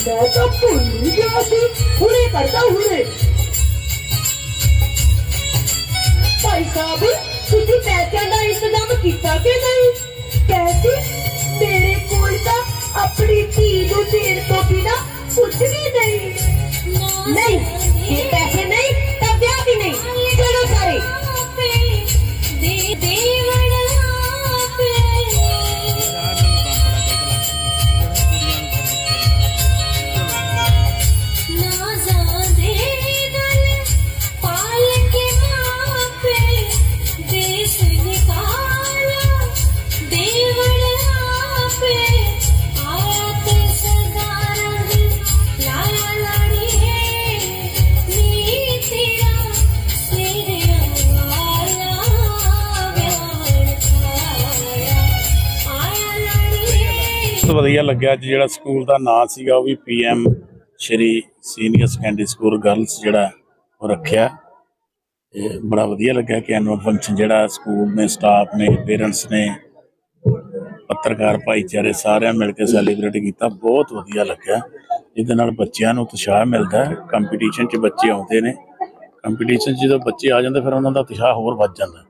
ਮੈਂ ਤਾਂ ਭੁੱਲ ਹੀ ਗਿਆ ਸੀ ਹੁਣੇ ਕਰਦਾ ਹੁਣੇ ਭਾਈ ਸਾਹਿਬ ਤੁਸੀਂ ਪੈਸਿਆਂ ਦਾ ਇੰਤਜ਼ਾਮ ਕੀਤਾ ਕਿ ਨਹੀਂ ਪੈਸੇ ਮੇਰੇ ਕੋਲ ਤਾਂ ਆਪਣੀ ਧੀ ਨੂੰ ਦੇਣ ਤੋਂ ਬਿਨਾ ਕੁਝ ਵੀ ਨਹੀਂ ਬਹੁਤ ਵਧੀਆ ਲੱਗਿਆ ਅੱਜ ਜਿਹੜਾ ਸਕੂਲ ਦਾ ਨਾਂ ਸੀਗਾ, ਉਹ ਵੀ PM Shri senior secondary school girls ਜਿਹੜਾ ਉਹ ਰੱਖਿਆ। ਇਹ ਬੜਾ ਵਧੀਆ ਲੱਗਿਆ ਕਿ ਐਨੂਅਲ ਫੰਕਸ਼ਨ ਜਿਹੜਾ ਸਕੂਲ ਨੇ ਸਟਾਫ ਨੇ ਪੇਰੈਂਟਸ ਨੇ, ਪੱਤਰਕਾਰ ਭਾਈਚਾਰੇ ਸਾਰਿਆਂ ਮਿਲ ਕੇ ਸੈਲੀਬ੍ਰੇਟ ਕੀਤਾ। ਬਹੁਤ ਵਧੀਆ ਲੱਗਿਆ। ਇਹਦੇ ਨਾਲ ਬੱਚਿਆਂ ਨੂੰ ਉਤਸ਼ਾਹ ਮਿਲਦਾ ਹੈ। ਕੰਪੀਟੀਸ਼ਨ 'ਚ ਬੱਚੇ ਆਉਂਦੇ ਨੇ। ਕੰਪੀਟੀਸ਼ਨ 'ਚ ਜਦੋਂ ਬੱਚੇ ਆ ਜਾਂਦੇ, ਫਿਰ ਉਹਨਾਂ ਦਾ ਉਤਸ਼ਾਹ ਹੋਰ ਵੱਧ ਜਾਂਦਾ।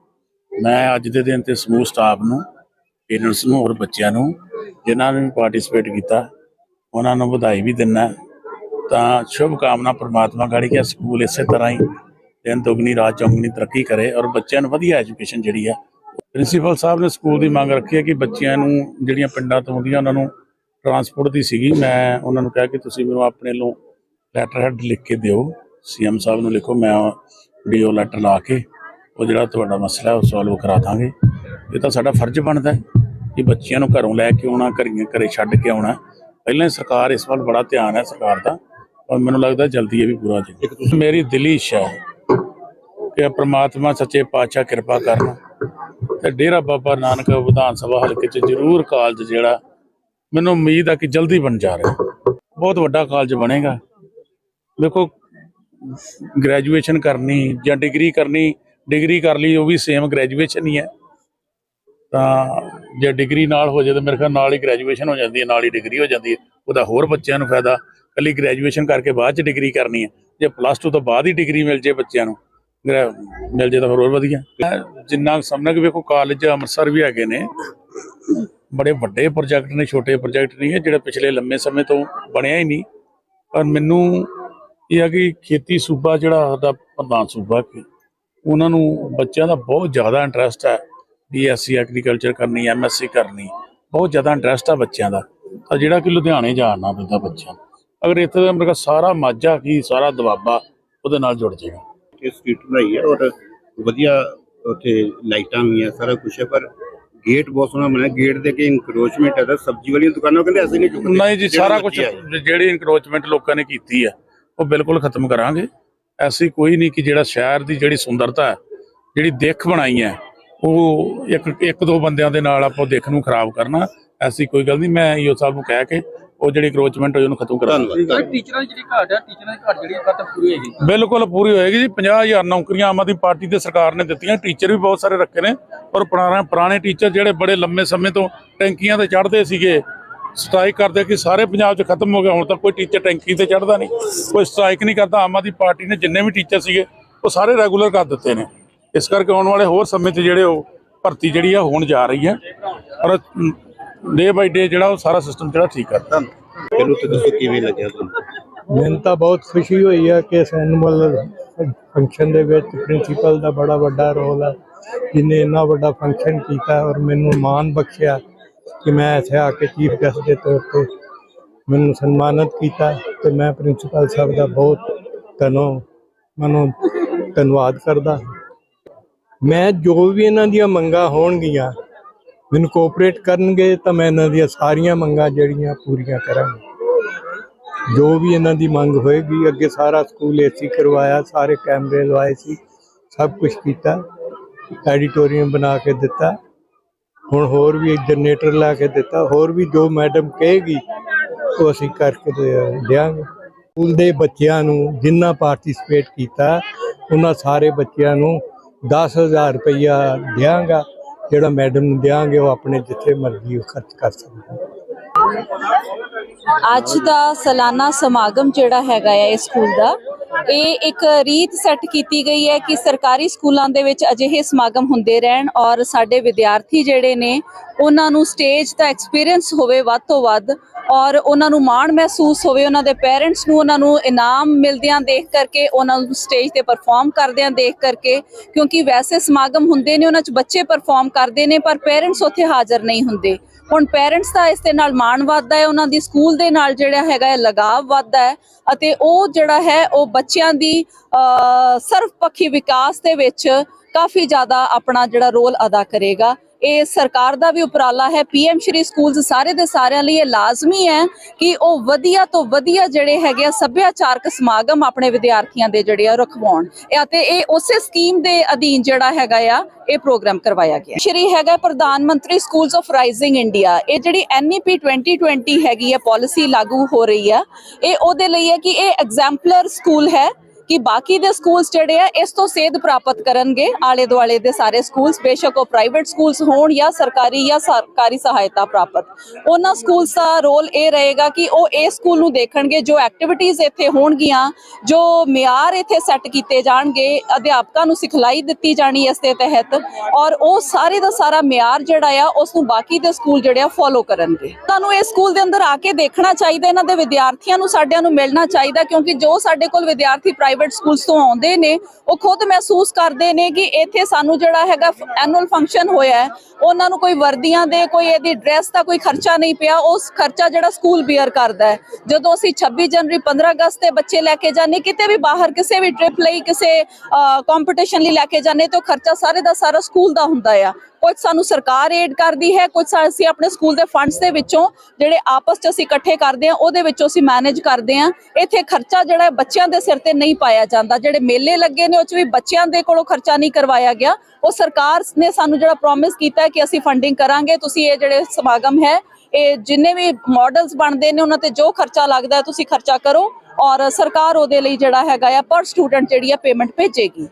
ਮੈਂ ਅੱਜ ਦੇ ਦਿਨ ਤੇ ਸਮੂਹ ਸਟਾਫ ਨੂੰ ਪੇਰੈਂਟਸ ਨੂੰ ਹੋਰ ਬੱਚਿਆਂ ਨੂੰ ਜਿਨ੍ਹਾਂ ਨੇ ਪਾਰਟਿਸਿਪੇਟ ਕੀਤਾ, ਉਹਨਾਂ ਨੂੰ ਵਧਾਈ ਵੀ ਦਿੰਦਾ ਤਾਂ ਸ਼ੁਭ ਕਾਮਨਾ ਪ੍ਰਮਾਤਮਾ ਗਾੜੀ ਕਿ ਸਕੂਲ ਇਸੇ ਤਰ੍ਹਾਂ ਹੀ ਦਿਨ ਦੁਗਣੀ, ਰਾਤ ਚੌਗਣੀ ਤਰੱਕੀ ਕਰੇ ਔਰ ਬੱਚਿਆਂ ਨੂੰ ਵਧੀਆ ਐਜੂਕੇਸ਼ਨ ਜਿਹੜੀ ਆ ਪ੍ਰਿੰਸੀਪਲ ਸਾਹਿਬ ਨੇ ਸਕੂਲ ਦੀ ਮੰਗ ਰੱਖੀ ਹੈ ਕਿ ਬੱਚਿਆਂ ਨੂੰ ਜਿਹੜੀਆਂ ਪਿੰਡਾਂ ਤੋਂ ਆਉਂਦੀਆਂ ਉਹਨਾਂ ਨੂੰ ਟਰਾਂਸਪੋਰਟ ਦੀ ਸੀਗੀ। ਮੈਂ ਉਹਨਾਂ ਨੂੰ ਕਿਹਾ ਕਿ ਤੁਸੀਂ ਮੈਨੂੰ ਆਪਣੇ ਵੱਲੋਂ ਲੈਟਰ ਹੈਡ ਲਿਖ ਕੇ ਦਿਓ। ਸੀਐਮ ਸਾਹਿਬ ਨੂੰ ਲਿਖੋ, ਮੈਂ ਡੀਓ ਲੈਟਰ ਲਾ ਕੇ ਉਹ ਜਿਹੜਾ ਤੁਹਾਡਾ ਮਸਲਾ ਉਹ ਸੋਲਵ ਕਰਾ ਦਾਂਗੇ। ਇਹ ਤਾਂ ਸਾਡਾ ਫਰਜ਼ ਬਣਦਾ ਹੈ। ਕਿ ਬੱਚਿਆਂ ਨੂੰ ਘਰੋਂ ਲੈ ਕੇ ਆਉਣਾ ਘਰੀਆਂ ਘਰੇ ਛੱਡ ਕੇ ਆਉਣਾ। ਪਹਿਲਾਂ ਹੀ ਸਰਕਾਰ ਇਸ ਵੱਲ ਬੜਾ ਧਿਆਨ ਹੈ ਸਰਕਾਰ ਦਾ। ਔਰ ਮੈਨੂੰ ਲੱਗਦਾ ਜਲਦੀ ਇਹ ਵੀ ਪੂਰਾ ਹੋ ਜਾਏ ਮੇਰੀ ਦਿਲੀ ਇੱਛਾ ਹੈ ਕਿ ਪ੍ਰਮਾਤਮਾ ਸੱਚੇ ਪਾਤਸ਼ਾਹ ਕਿਰਪਾ ਕਰਨ। ਤੇ ਡੇਰਾ ਬਾਬਾ ਨਾਨਕ ਵਿਧਾਨ ਸਭਾ ਹਲਕੇ 'ਚ ਜ਼ਰੂਰ ਕਾਲਜ ਜਿਹੜਾ ਮੈਨੂੰ ਉਮੀਦ ਆ ਕਿ ਜਲਦੀ ਬਣ ਜਾ ਰਿਹਾ। ਬਹੁਤ ਵੱਡਾ ਕਾਲਜ ਬਣੇਗਾ। ਦੇਖੋ ਗ੍ਰੈਜੂਏਸ਼ਨ ਕਰਨੀ ਜਾਂ ਡਿਗਰੀ ਕਰਨੀ ਡਿਗਰੀ ਕਰ ਲਈ ਉਹ ਵੀ ਸੇਮ ਗ੍ਰੈਜੂਏਸ਼ਨ ਹੀ ਹੈ। ਤਾਂ ਜੇ ਡਿਗਰੀ ਨਾਲ ਹੋ ਜਾਵੇ ਤਾਂ ਮੇਰੇ ਖਿਆਲ ਨਾਲ ਹੀ ਗ੍ਰੈਜੂਏਸ਼ਨ ਹੋ ਜਾਂਦੀ ਹੈ, ਨਾਲ ਹੀ ਡਿਗਰੀ ਹੋ ਜਾਂਦੀ ਹੈ। ਉਹਦਾ ਹੋਰ ਬੱਚਿਆਂ ਨੂੰ ਫਾਇਦਾ ਕੱਲੀ ਗ੍ਰੈਜੂਏਸ਼ਨ ਕਰਕੇ ਬਾਅਦ ਚ ਡਿਗਰੀ ਕਰਨੀ ਹੈ। ਜੇ ਪਲੱਸ 2 ਤੋਂ ਬਾਅਦ ਹੀ ਡਿਗਰੀ ਮਿਲ ਜੇ ਬੱਚਿਆਂ ਨੂੰ ਗ੍ਰੈ- ਮਿਲ ਜੇ ਤਾਂ ਫਿਰ ਹੋਰ ਵਧੀਆ। ਮੈਂ ਜਿੰਨਾ ਕੁ ਸਮਝਣਾ ਕਿ ਵੇਖੋ ਕਾਲਜ ਅੰਮ੍ਰਿਤਸਰ ਵੀ ਹੈਗੇ ਨੇ। ਬੜੇ ਵੱਡੇ ਪ੍ਰੋਜੈਕਟ ਨੇ, ਛੋਟੇ ਪ੍ਰੋਜੈਕਟ ਨਹੀਂ ਹੈ ਜਿਹੜੇ ਪਿਛਲੇ ਲੰਮੇ ਸਮੇਂ ਤੋਂ ਬਣਿਆ ਹੀ ਨਹੀਂ। ਪਰ ਮੈਨੂੰ ਇਹ ਆ ਕਿ ਖੇਤੀ ਸੂਬਾ ਜਿਹੜਾ ਸਾਡਾ ਪ੍ਰਧਾਨ ਸੂਬਾ ਕਿ ਉਹਨਾਂ ਨੂੰ ਬੱਚਿਆਂ ਦਾ ਬਹੁਤ ਜ਼ਿਆਦਾ ਇੰਟਰਸਟ ਹੈ। ਬੀਐਸਸੀ ਐਗਰੀਕਲਚਰ ਕਰਨੀ ਐਮਐਸਸੀ ਕਰਨੀ ਬਹੁਤ ਜ਼ਿਆਦਾ ਇੰਟਰਸਟ ਆ ਬੱਚਿਆਂ ਦਾ। ਤਾਂ ਜਿਹੜਾ ਕਿ ਲੁਧਿਆਣੇ ਜਾਣਾ ਪੈਂਦਾ ਬੱਚਿਆਂ ਅਗਰ ਇੱਥੇ ਦਾ ਮੇਰਾ ਸਾਰਾ ਮਾਝਾ ਕੀ ਸਾਰਾ ਦਵਾਬਾ ਉਹਦੇ ਨਾਲ ਜੁੜ ਜਾਏਗਾ। ਕਿ ਸਟਰੀਟ ਬਣਾਈ ਹੈ ਔਰ ਵਧੀਆ ਉੱਥੇ ਲਾਈਟਾਂ ਵੀ ਆ ਸਾਰਾ ਕੁਝ ਹੈ ਪਰ ਗੇਟ ਬਹੁਤ ਸੋਹਣਾ ਬਣਿਆ। ਗੇਟ ਦੇ ਕੇ ਇਨਕਰੋਚਮੈਂਟ ਹੈ ਤਾਂ ਸਬਜ਼ੀ ਵਾਲੀਆਂ ਦੁਕਾਨਾਂ ਕਹਿੰਦੇ ਅਸੀਂ ਨਹੀਂ ਚੁੱਕਦੇ ਨਹੀਂ ਜੀ ਸਾਰਾ ਕੁਝ ਜਿਹੜੀ ਇਨਕਰੋਚਮੈਂਟ ਲੋਕਾਂ ਨੇ ਕੀਤੀ ਹੈ ਉਹ ਬਿਲਕੁਲ ਖਤਮ ਕਰਾਂਗੇ। ਐਸੀ ਕੋਈ ਨਹੀਂ ਕਿ ਜਿਹੜਾ ਸ਼ਹਿਰ ਦੀ ਜਿਹੜੀ ਸੁੰਦਰਤਾ ਹੈ ਜਿਹੜੀ ਦਿੱਖ ਬਣਾਈ ਹੈ ਉਹ ਇੱਕ ਇੱਕ ਦੋ ਬੰਦਿਆਂ ਦੇ ਨਾਲ ਆਪਾਂ ਦਿੱਖ ਨੂੰ ਖਰਾਬ ਕਰਨਾ ਐਸੀ ਕੋਈ ਗੱਲ ਨਹੀਂ ਮੈਂ ਈਓ ਸਾਹਿਬ ਨੂੰ ਕਹਿ ਕੇ ਉਹ ਜਿਹੜੀ ਇਨਕਰੋਚਮੈਂਟ ਹੋਈ ਉਹਨੂੰ ਖਤਮ ਕਰਾਂਗਾ। ਟੀਚਰਾਂ ਦੀ ਜਿਹੜੀ ਘਾਟ ਹੈ ਟੀਚਰਾਂ ਦੀ ਘਾਟ ਜਿਹੜੀ ਖਤਮ ਪੂਰੀ ਹੋਏਗੀ ਬਿਲਕੁਲ ਪੂਰੀ ਹੋਏਗੀ ਜੀ 50000 ਨੌਕਰੀਆਂ ਆਮ ਆਦਮੀ ਪਾਰਟੀ ਦੇ ਸਰਕਾਰ ਨੇ ਦਿੱਤੀਆਂ ਟੀਚਰ ਵੀ ਬਹੁਤ ਸਾਰੇ ਰੱਖੇ ਨੇ ਔਰ ਪੁਰਾਣੇ ਪੁਰਾਣੇ ਟੀਚਰ ਜਿਹੜੇ ਬੜੇ ਲੰਮੇ ਸਮੇਂ ਤੋਂ ਟੈਂਕੀਆਂ ਤੇ ਚੜ੍ਹਦੇ ਸੀਗੇ ਸਟ੍ਰਾਈਕ ਕਰਦੇ ਕਿ ਸਾਰੇ ਪੰਜਾਬ 'ਚ ਖਤਮ ਹੋ ਗਿਆ ਹੁਣ ਤਾਂ ਕੋਈ ਟੀਚਰ ਟੈਂਕੀ ਤੇ ਚੜ੍ਹਦਾ ਨਹੀਂ ਕੋਈ ਸਟ੍ਰਾਈਕ ਨਹੀਂ ਕਰਦਾ ਆਮ ਆਦਮੀ ਪਾਰਟੀ ਨੇ ਜਿੰਨੇ ਵੀ ਟੀਚਰ ਸੀਗੇ ਉਹ ਸਾਰੇ ਰੈਗੂਲਰ ਕਰ ਦਿੱਤੇ ਨੇ। ਇਸ ਕਰਕੇ ਆਉਣ ਵਾਲੇ ਹੋਰ ਸਮੇਂ 'ਚ ਜਿਹੜੇ ਉਹ ਭਰਤੀ ਜਿਹੜੀ ਆ ਹੋਣ ਜਾ ਰਹੀ ਹੈ। ਔਰ ਡੇ ਬਾਈ ਡੇ ਜਿਹੜਾ ਉਹ ਸਾਰਾ ਸਿਸਟਮ ਜਿਹੜਾ ਠੀਕ ਕਰਦਾ ਚਲੋ ਤੇ ਦੱਸੋ ਕਿਵੇਂ ਲੱਗਿਆ ਤੁਹਾਨੂੰ? ਮੈਨੂੰ ਤਾਂ ਬਹੁਤ ਖੁਸ਼ੀ ਹੋਈ ਹੈ ਕਿ ਇਸ ਐਨੂਅਲ ਫੰਕਸ਼ਨ ਦੇ ਵਿੱਚ ਪ੍ਰਿੰਸੀਪਲ ਦਾ ਬੜਾ ਵੱਡਾ ਰੋਲ ਹੈ ਜਿਨੇ ਇੰਨਾ ਵੱਡਾ ਫੰਕਸ਼ਨ ਕੀਤਾ ਔਰ ਮੈਨੂੰ ਮਾਣ ਬਖਸ਼ਿਆ ਕਿ ਮੈਂ ਇੱਥੇ ਆ ਕੇ ਚੀਫ ਗੈਸਟ ਦੇ ਤੌਰ ਤੇ ਮੈਨੂੰ ਸਨਮਾਨਿਤ ਕੀਤਾ ਤੇ ਮੈਂ ਪ੍ਰਿੰਸੀਪਲ ਸਾਹਿਬ ਦਾ ਬਹੁਤ ਤਨੋ ਮਨੋ ਧੰਨਵਾਦ ਕਰਦਾ। ਮੈਂ ਜੋ ਵੀ ਇਹਨਾਂ ਦੀਆਂ ਮੰਗਾਂ ਹੋਣਗੀਆਂ, ਮੈਨੂੰ ਕੋਆਪਰੇਟ ਕਰਨਗੇ ਤਾਂ ਮੈਂ ਇਹਨਾਂ ਦੀਆਂ ਸਾਰੀਆਂ ਮੰਗਾਂ ਜਿਹੜੀਆਂ ਪੂਰੀਆਂ ਕਰਾਂਗਾ। ਜੋ ਵੀ ਇਹਨਾਂ ਦੀ ਮੰਗ ਹੋਏਗੀ, ਅੱਗੇ ਸਾਰਾ ਸਕੂਲ ਏਸੀ ਕਰਵਾਇਆ, ਸਾਰੇ ਕੈਮਰੇ ਲਵਾਏ ਸੀ, ਸਭ ਕੁਝ ਕੀਤਾ, ਐਡੀਟੋਰੀਅਮ ਬਣਾ ਕੇ ਦਿੱਤਾ, ਹੁਣ ਹੋਰ ਵੀ ਜਨਰੇਟਰ ਲਾ ਕੇ ਦਿੱਤਾ, ਹੋਰ ਵੀ ਜੋ ਮੈਡਮ ਕਹੇਗੀ, ਉਹ ਅਸੀਂ ਕਰਕੇ ਦੇ- ਦਿਆਂਗੇ। ਸਕੂਲ ਦੇ ਬੱਚਿਆਂ ਨੂੰ ਜਿੰਨਾ ਪਾਰਟਿਸਿਪੇਟ ਕੀਤਾ, ਉਹਨਾਂ ਸਾਰੇ ਬੱਚਿਆਂ ਨੂੰ 10000 ਰੁਪਇਆ ਦਿਆਂਗਾ। ਜਿਹੜਾ ਮੈਡਮ ਨੂੰ ਦਿਆਂਗੇ, ਉਹ ਆਪਣੇ ਜਿੱਥੇ ਮਰਜ਼ੀ ਉਹ ਖਰਚ ਕਰ ਸਕਦੇ। ਅੱਜ ਦਾ ਸਾਲਾਨਾ ਸਮਾਗਮ ਜਿਹੜਾ ਹੈਗਾ ਹੈ ਇਸ ਸਕੂਲ ਦਾ, ਇਹ ਇੱਕ ਰੀਤ ਸੈੱਟ ਕੀਤੀ ਗਈ ਹੈ ਕਿ ਸਰਕਾਰੀ ਸਕੂਲਾਂ ਦੇ ਵਿੱਚ ਅਜਿਹੇ ਸਮਾਗਮ ਹੁੰਦੇ ਰਹਿਣ ਔਰ ਸਾਡੇ ਵਿਦਿਆਰਥੀ ਜਿਹੜੇ ਨੇ ਉਹਨਾਂ ਨੂੰ ਸਟੇਜ ਦਾ ਐਕਸਪੀਰੀਅੰਸ ਹੋਵੇ ਵੱਧ ਤੋਂ ਵੱਧ ਔਰ ਉਹਨਾਂ ਨੂੰ ਮਾਣ ਮਹਿਸੂਸ ਹੋਵੇ ਉਹਨਾਂ ਦੇ ਪੇਰੈਂਟਸ ਨੂੰ ਉਹਨਾਂ ਨੂੰ ਇਨਾਮ ਮਿਲਦਿਆਂ ਦੇਖ ਕਰਕੇ ਉਹਨਾਂ ਨੂੰ ਸਟੇਜ ਤੇ ਪਰਫਾਰਮ ਕਰਦਿਆਂ ਦੇਖ ਕਰਕੇ ਕਿਉਂਕਿ ਵੈਸੇ ਸਮਾਗਮ ਹੁੰਦੇ ਨੇ ਉਹਨਾਂ 'ਚ ਬੱਚੇ ਪਰਫਾਰਮ ਕਰਦੇ ਨੇ ਪਰ ਪੇਰੈਂਟਸ ਉੱਥੇ ਹਾਜ਼ਰ ਨਹੀਂ ਹੁੰਦੇ। ਹੁਣ ਪੇਰੈਂਟਸ ਦਾ ਇਸ ਦੇ ਨਾਲ ਮਾਣ ਵੱਧਦਾ ਹੈ ਉਹਨਾਂ ਦੀ ਸਕੂਲ ਦੇ ਨਾਲ ਜਿਹੜਾ ਹੈਗਾ ਹੈ ਲਗਾਵ ਵੱਧਦਾ ਹੈ ਅਤੇ ਉਹ ਜਿਹੜਾ ਹੈ ਉਹ ਬੱਚਿਆਂ ਦੀ ਅ, ਸਰਵਪੱਖੀ ਵਿਕਾਸ ਦੇ ਵਿੱਚ ਕਾਫੀ ਜ਼ਿਆਦਾ ਆਪਣਾ ਜਿਹੜਾ ਰੋਲ ਅਦਾ ਕਰੇਗਾ। ਇਹ ਸਰਕਾਰ ਦਾ ਵੀ ਉਪਰਾਲਾ ਹੈ, ਪੀਐਮ ਸ਼੍ਰੀ ਸਕੂਲਸ ਸਾਰੇ ਦੇ ਸਾਰਿਆਂ ਲਈ ਇਹ ਲਾਜ਼ਮੀ ਹੈ ਕਿ ਉਹ ਵਧੀਆ ਤੋਂ ਵਧੀਆ ਜਿਹੜੇ ਹੈਗੇ ਆ ਸੱਭਿਆਚਾਰਕ ਸਮਾਗਮ ਆਪਣੇ ਵਿਦਿਆਰਥੀਆਂ ਦੇ ਜਿਹੜੇ ਆ ਰਖਵਾਉਣ। ਅਤੇ ਇਹ ਉਸੇ ਸਕੀਮ ਦੇ ਅਧੀਨ ਜਿਹੜਾ ਹੈਗਾ ਆ, ਇਹ ਪ੍ਰੋਗਰਾਮ ਕਰਵਾਇਆ ਗਿਆ। ਸ਼੍ਰੀ ਹੈਗਾ ਪ੍ਰਧਾਨ ਮੰਤਰੀ ਸਕੂਲਸ ਆਫ ਰਾਈਜ਼ਿੰਗ ਇੰਡੀਆ। ਇਹ ਜਿਹੜੀ E ਐਨਈਪੀ 2020 ਹੈਗੀ ਹੈ ਪਾਲਿਸੀ ਲਾਗੂ ਹੋ ਰਹੀ ਆ। ਇਹ ਉਹਦੇ ਲਈ ਹੈ ਕਿ ਇਹ ਐਗਜ਼ੈਂਪਲਰ ਸਕੂਲ ਹੈ। ਕਿ ਬਾਕੀ ਦੇ ਸਕੂਲਸ ਜਿਹੜੇ ਆ, ਇਸ ਤੋਂ ਸੇਧ ਪ੍ਰਾਪਤ ਕਰਨਗੇ ਆਲੇ ਦੁਆਲੇ ਦੇ ਸਾਰੇ ਸਕੂਲਸ ਬੇਸ਼ੱਕ ਉਹ ਪ੍ਰਾਈਵੇਟ ਸਕੂਲਸ ਹੋਣ ਜਾਂ ਸਰਕਾਰੀ ਜਾਂ ਸਰਕਾਰੀ ਸਹਾਇਤਾ ਪ੍ਰਾਪਤ। ਉਹਨਾਂ ਸਕੂਲਸ ਦਾ ਰੋਲ ਇਹ ਰਹੇਗਾ ਕਿ ਉਹ ਇਸ ਸਕੂਲ ਨੂੰ ਦੇਖਣਗੇ, ਜੋ ਐਕਟੀਵਿਟੀਜ਼ ਇੱਥੇ ਹੋਣਗੀਆਂ, ਜੋ ਮਿਆਰ ਇੱਥੇ ਸੈੱਟ ਕੀਤੇ ਜਾਣਗੇ, ਅਧਿਆਪਕਾਂ ਨੂੰ ਸਿਖਲਾਈ ਦਿੱਤੀ ਜਾਣੀ ਇਸ ਦੇ ਤਹਿਤ, ਔਰ ਉਹ ਸਾਰੇ ਦਾ ਸਾਰਾ ਮਿਆਰ ਜਿਹੜਾ ਆ, ਉਸ ਨੂੰ ਬਾਕੀ ਦੇ ਸਕੂਲ ਜਿਹੜੇ ਆ ਫੋਲੋ ਕਰਨਗੇ। ਤੁਹਾਨੂੰ ਇਸ ਸਕੂਲ ਦੇ ਅੰਦਰ ਆ ਕੇ ਦੇਖਣਾ ਚਾਹੀਦਾ, ਇਹਨਾਂ ਦੇ ਵਿਦਿਆਰਥੀਆਂ ਨੂੰ, ਸਾਡਿਆਂ ਨੂੰ ਮਿਲਣਾ ਚਾਹੀਦਾ, ਕਿਉਂਕਿ ਜੋ ਸਾਡੇ ਕੋਲ ਵਿਦਿਆਰਥੀ ਪ੍ਰਾਈਵੇਟ ਸਕੂਲਸ ਤੋਂ ਆਉਂਦੇ ਨੇ, ਉਹ ਖੁਦ ਮਹਿਸੂਸ ਕਰਦੇ ਨੇ ਕਿ ਇੱਥੇ ਸਾਨੂੰ ਜਿਹੜਾ ਹੈਗਾ ਐਨੂਅਲ ਫੰਕਸ਼ਨ ਹੋਇਆ ਉਹਨਾਂ ਨੂੰ ਕੋਈ ਵਰਦੀਆਂ ਦੇ, ਕੋਈ ਇਹਦੀ ਡਰੈਸ ਦਾ ਕੋਈ ਖਰਚਾ ਨਹੀਂ ਪਿਆ, ਉਸ ਖਰਚਾ ਜਿਹੜਾ ਸਕੂਲ ਬੀਅਰ ਕਰਦਾ ਹੈ। ਜਦੋਂ ਅਸੀਂ 26 ਜਨਵਰੀ 15 ਅਗਸਤ ਤੇ ਬੱਚੇ ਲੈ ਕੇ ਜਾਂਦੇ, ਕਿਤੇ ਵੀ ਬਾਹਰ, ਕਿਸੇ ਵੀ ਟ੍ਰਿਪ ਲਈ, ਕਿਸੇ ਕੰਪੀਟੀਸ਼ਨ ਲਈ ਲੈ ਕੇ ਜਾਂਦੇ, ਤੇ ਉਹ ਖਰਚਾ ਸਾਰੇ ਦਾ ਸਾਰਾ ਸਕੂਲ ਦਾ ਹੁੰਦਾ ਆ। ਕੁਝ ਸਾਨੂੰ ਸਰਕਾਰ ਏਡ ਕਰਦੀ ਹੈ ਕੁਝ ਅਸੀਂ ਆਪਣੇ ਸਕੂਲ ਦੇ ਫੰਡਸ ਦੇ ਵਿੱਚੋਂ ਜਿਹੜੇ ਆਪਸ 'ਚ ਅਸੀਂ ਇਕੱਠੇ ਕਰਦੇ ਆ ਉਹਦੇ ਵਿੱਚੋਂ ਅਸੀਂ ਮੈਨੇਜ ਕਰਦੇ ਆ ਇੱਥੇ ਖਰਚਾ ਜਿਹੜਾ ਬੱਚਿਆਂ ਦੇ ਸਿਰ ਤੇ ਨਹੀਂ ਪਾਇਆ ਜਾਂਦਾ। ਜਿਹੜੇ ਮੇਲੇ ਲੱਗੇ ਨੇ, ਉਹ 'ਚ ਵੀ ਬੱਚਿਆਂ ਦੇ ਕੋਲੋਂ ਖਰਚਾ ਨਹੀਂ ਕਰਵਾਇਆ ਗਿਆ। ਉਹ ਸਰਕਾਰ ਨੇ ਸਾਨੂੰ ਜਿਹੜਾ ਪ੍ਰੋਮਿਸ ਕੀਤਾ ਕਿ ਅਸੀਂ ਫੰਡਿੰਗ ਕਰਾਂਗੇ। ਤੁਸੀਂ ਇਹ ਜਿਹੜੇ ਸਮਾਗਮ ਹੈ, ਇਹ ਜਿੰਨੇ ਵੀ ਮਾਡਲਸ ਬਣਦੇ ਨੇ, ਉਹਨਾਂ ਤੇ ਜੋ ਖਰਚਾ ਲੱਗਦਾ ਤੁਸੀਂ ਖਰਚਾ ਕਰੋ। ਔਰ ਸਰਕਾਰ ਉਹਦੇ ਲਈ ਜਿਹੜਾ ਹੈਗਾ ਆ ਪਰ ਸਟੂਡੈਂਟ ਜਿਹੜੀ ਆ ਪੇਮੈਂਟ ਭੇਜੇਗੀ।